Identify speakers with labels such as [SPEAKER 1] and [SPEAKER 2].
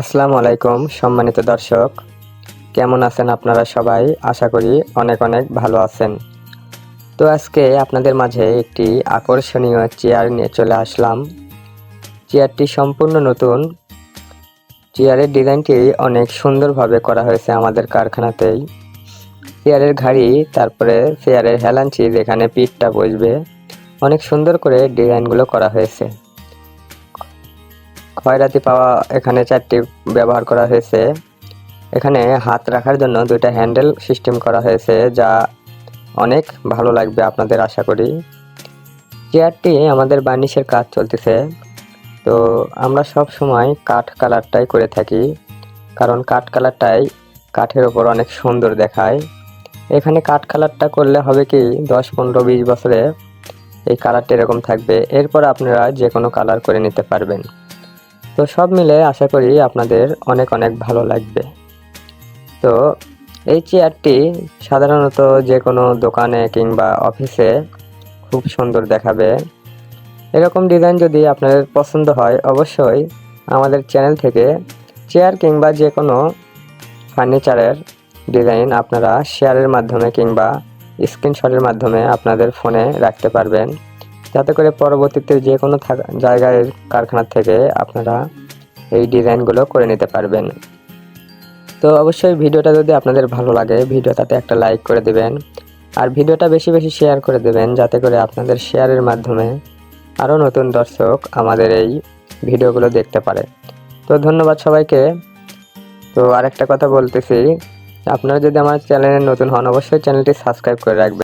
[SPEAKER 1] আসসালামু আলাইকুম, সম্মানিত দর্শক। কেমন আছেন আপনারা সবাই? আশা করি অনেক অনেক ভালো আছেন। তো আজকে আপনাদের মাঝে একটি আকর্ষণীয় চেয়ার নিয়ে চলে আসলাম। চেয়ারটি সম্পূর্ণ নতুন। চেয়ারের ডিজাইনটি অনেক সুন্দরভাবে করা হয়েছে আমাদের কারখানাতেই। চেয়ারের ঘাড়ি, তারপরে চেয়ারের হেলাঞ্চি যেখানে পিঠটা বসবে, অনেক সুন্দর করে ডিজাইনগুলো করা হয়েছে। খয়রাতি পাওয়া এখানে চারটি ব্যবহার করা হয়েছে। এখানে হাত রাখার জন্য দুইটা হ্যান্ডেল সিস্টেম করা হয়েছে, যা অনেক ভালো লাগবে আপনাদের আশা করি। চেয়ারটি আমাদের বার্নিশের কাজ চলতেছে। তো আমরা সব সময় কাঠ কালারটাই করে থাকি, কারণ কাঠ কালারটাই কাঠের ওপর অনেক সুন্দর দেখায়। এখানে কাঠ কালারটা করলে হবে কি, দশ, পনেরো, বিশ বছরে এই কালারটা এরকম থাকবে। এরপর আপনারা যে কোনো কালার করে নিতে পারবেন। তো সব মিলে আশা করি আপনাদের অনেক অনেক ভালো লাগবে। তো এই চেয়ারটি সাধারণত যে কোনো দোকানে কিংবা অফিসে খুব সুন্দর দেখাবে। এরকম ডিজাইন যদি আপনাদের পছন্দ হয়, অবশ্যই আমাদের চ্যানেল থেকে চেয়ার কিংবা যে কোনো ফার্নিচারের ডিজাইন আপনারা শেয়ারের মাধ্যমে কিংবা স্ক্রিনশটের মাধ্যমে আপনাদের ফোনে রাখতে পারবেন। যাতে করে পরবর্তীতে যে কোনো জায়গায়, কারখানা থেকে আপনারা এই ডিজাইনগুলো করে নিতে পারবেন। তো অবশ্যই ভিডিওটা যদি আপনাদের ভালো লাগে, ভিডিওটাতে একটা লাইক করে দেবেন। আর ভিডিওটা বেশি বেশি শেয়ার করে দেবেন, যাতে করে আপনাদের শেয়ারের মাধ্যমে আরও নতুন দর্শক আমাদের এই ভিডিওগুলো দেখতে পারে। তো ধন্যবাদ সবাইকে। তো আরেকটা কথা বলতেছি, আপনারা যদি আমার চ্যানেলে নতুন হন, অবশ্যই চ্যানেলটি সাবস্ক্রাইব করে রাখবেন।